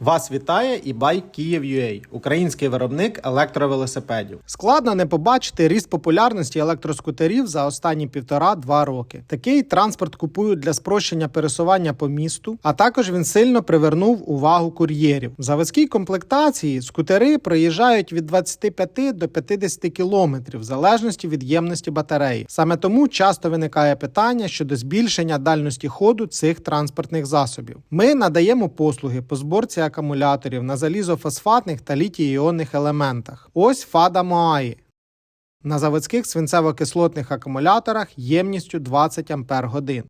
Вас вітає і байк Київ.UA, український виробник електровелосипедів. Складно не побачити ріст популярності електроскутерів за останні півтора-два роки. Такий транспорт купують для спрощення пересування по місту, а також він сильно привернув увагу кур'єрів. В заводській комплектації скутери проїжджають від 25 до 50 кілометрів в залежності від ємності батареї. Саме тому часто виникає питання щодо збільшення дальності ходу цих транспортних засобів. Ми надаємо послуги по зборці акумуляторів на залізофосфатних та літій-іонних елементах. Ось Фада Моаї. На заводських свинцево-кислотних акумуляторах ємністю 20 Ампер годин.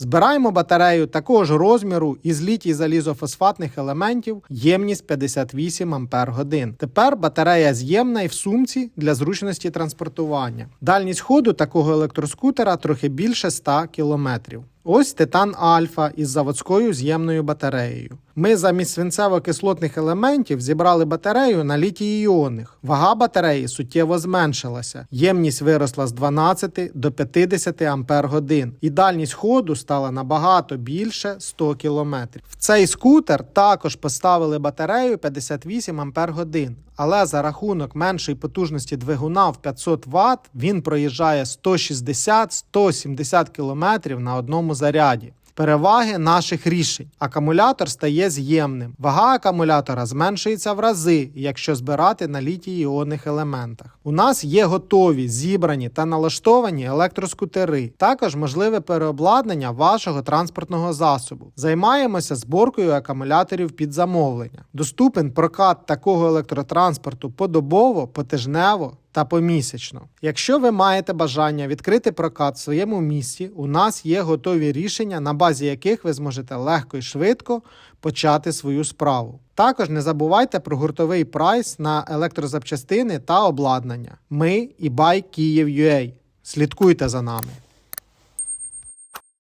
Збираємо батарею такого ж розміру із літій залізофосфатних елементів ємність 58 Ампер годин. Тепер батарея з'ємна і в сумці для зручності транспортування. Дальність ходу такого електроскутера трохи більше 100 км. Ось титан Альфа із заводською з'ємною батареєю. Ми замість свинцево-кислотних елементів зібрали батарею на літій-іонних. Вага батареї суттєво зменшилася. Ємність виросла з 12 до 50 ампер годин. І дальність ходу стала набагато більше 100 км. В цей скутер також поставили батарею 58 ампер годин. Але за рахунок меншої потужності двигуна в 500 Вт він проїжджає 160-170 км на одному заряді. Переваги наших рішень. Акумулятор стає з'ємним. Вага акумулятора зменшується в рази, якщо збирати на літій-іонних елементах. У нас є готові, зібрані та налаштовані електроскутери. Також можливе переобладнання вашого транспортного засобу. Займаємося зборкою акумуляторів під замовлення. Доступен прокат такого електротранспорту подобово, потижнево та помісячно. Якщо ви маєте бажання відкрити прокат в своєму місті, у нас є готові рішення, на базі яких ви зможете легко і швидко почати свою справу. Також не забувайте про гуртовий прайс на електрозапчастини та обладнання. Ми і Бай Київ.UA. Слідкуйте за нами.